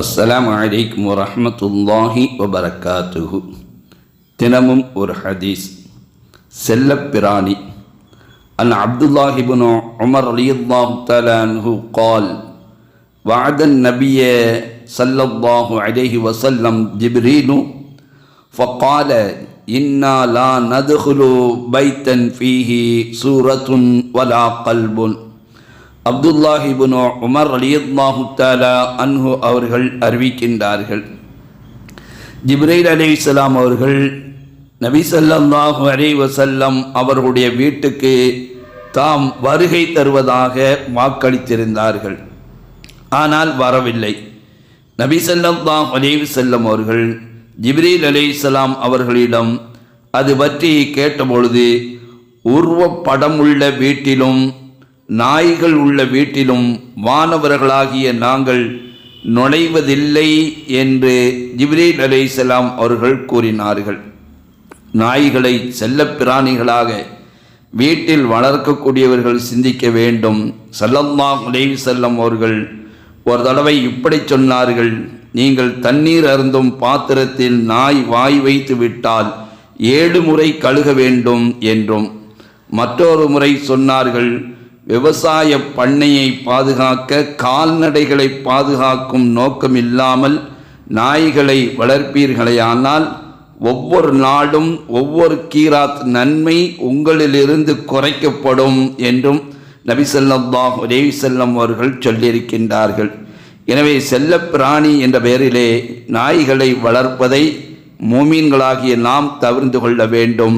அஸ்ஸலாமு அலைக்கும் வரஹ்மத்துல்லாஹி வபரகாத்துஹு தினமும் ஒரு ஹதீஸ் செல்லப்பிராணி அன் அப்துல்லாஹிபின் உமர் ரலியல்லாஹு தஆலா அன்ஹு قال وعد النبي صلى الله عليه وسلم جبريل فقال إنا لا ندخل بيتا فيه سورة ولا قلب அப்துல்லாஹிபுன் உமர் அலியல்லாஹு அன்ஹு அவர்கள் அறிவிக்கின்றார்கள். ஜிப்ரைல் அலைஹிஸ்ஸலாம் அவர்கள் நபி ஸல்லல்லாஹு அலைஹி வஸல்லம் அவர்களுடைய வீட்டுக்கு தாம் வருகை தருவதாக வாக்களித்திருந்தார்கள். ஆனால் வரவில்லை. நபி ஸல்லல்லாஹு அலைஹி வஸல்லம் அவர்கள் ஜிப்ரீல் அலைஹிஸ்ஸலாம் அவர்களிடம் அது பற்றி கேட்டபொழுது உருவப்படமுள்ள வீட்டிலும் நாய்கள் உள்ள வீட்டிலும் வானவர்களாகிய நாங்கள் நுழைவதில்லை என்று ஜிப்ரீல் அலைசலாம் அவர்கள் கூறினார்கள். நாய்களை செல்ல பிராணிகளாக வீட்டில் வளர்க்கக்கூடியவர்கள் சிந்திக்க வேண்டும். செல்லம்மா உதவி செல்லம் அவர்கள் ஒரு தடவை இப்படி சொன்னார்கள் நீங்கள் தண்ணீர் அருந்தும் பாத்திரத்தில் நாய் வாய் வைத்து விட்டால் ஏழு முறை கழுக வேண்டும் என்றும். மற்றொரு முறை சொன்னார்கள் விவசாய பண்ணையை பாதுகாக்க கால்நடைகளை பாதுகாக்கும் நோக்கம் இல்லாமல் நாய்களை வளர்ப்பீர்களேயானால் ஒவ்வொரு நாளும் ஒவ்வொரு கீராத் நன்மை உங்களிலிருந்து குறைக்கப்படும் என்றும் நபிசல்லாஹ் ஸல்லல்லாஹு அவர்கள் சொல்லியிருக்கின்றார்கள். எனவே செல்லப்பிராணி என்ற பெயரிலே நாய்களை வளர்ப்பதை மூமீன்களாகிய நாம் தவிர்ந்து கொள்ள வேண்டும்.